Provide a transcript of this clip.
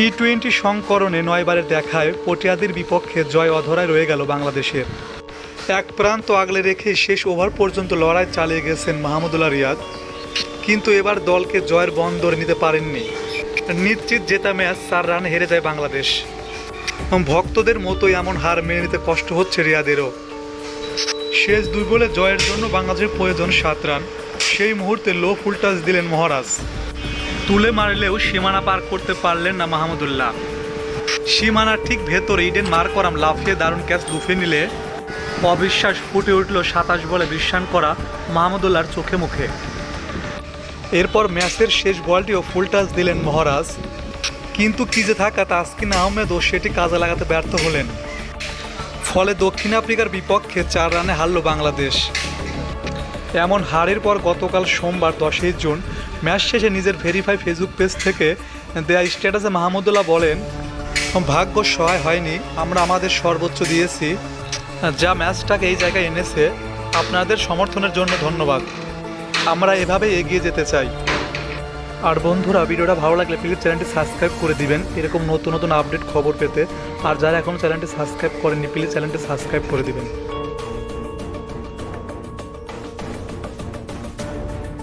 T twenty সংকরণে নয়বারের দেখায় পটিয়াদের বিপক্ষে জয় অধরায় রয়ে গেল বাংলাদেশের। এক প্রান্ত আগলে রেখে শেষ ওভার পর্যন্ত লড়াই চালিয়ে গেছেন মাহমুদুল্লাহ রিয়াদ। কিন্তু এবার দলকে জয়ের বন্দর নিতে পারেননি। নিশ্চিত জেতা ম্যাচ চার রান হেরে যায় বাংলাদেশ। ভক্তদের মতোই এমন হার মেনে নিতে কষ্ট হচ্ছে রিয়াদেরও। শেষ দুই বলে জয়ের জন্য বাংলাদেশের প্রয়োজন সাত রান। সেই মুহূর্তে লো ফুল টাচ দিলেন মহারাজ। তুলে মারলেও সীমানা পার করতে পারলেন না মাহমুদুল্লাহ। সীমানার ঠিক ভেতরে ইডেন মার করাম লাফিয়ে দারুণ ক্যাচ লুফে নিলে অবিশ্বাস ফুটে উঠল সাতাশ বলে বিশ্বান করা মাহমুদুল্লাহর চোখে মুখে। এরপর ম্যাচের শেষ বলটিও ফুল টাচ দিলেন মহারাজ। কিন্তু কি যে থাকা তাসকিন আহমেদও সেটি কাজে লাগাতে ব্যর্থ হলেন। ফলে দক্ষিণ আফ্রিকার বিপক্ষে চার রানে হারল বাংলাদেশ। এমন হারের পর গতকাল সোমবার দশই জুন ম্যাচ শেষে নিজের ভেরিফাই ফেসবুক পেজ থেকে দেয়া স্ট্যাটাসে মাহমুদুল্লাহ বলেন, ভাগ্য সহায় হয়নি, আমরা আমাদের সর্বোচ্চ দিয়েছি, যা ম্যাচটাকে এই জায়গায় এনেছে। আপনাদের সমর্থনের জন্য ধন্যবাদ। আমরা এভাবে এগিয়ে যেতে চাই। আর বন্ধুরা, ভিডিওটা ভালো লাগলে প্লিজ চ্যানেলটি সাবস্ক্রাইব করে দিবেন। এরকম নতুন নতুন আপডেট খবর পেতে। আর যারা এখনও চ্যানেলটি সাবস্ক্রাইব করেননি প্লিজ চ্যানেলটি সাবস্ক্রাইব করে দিবেন।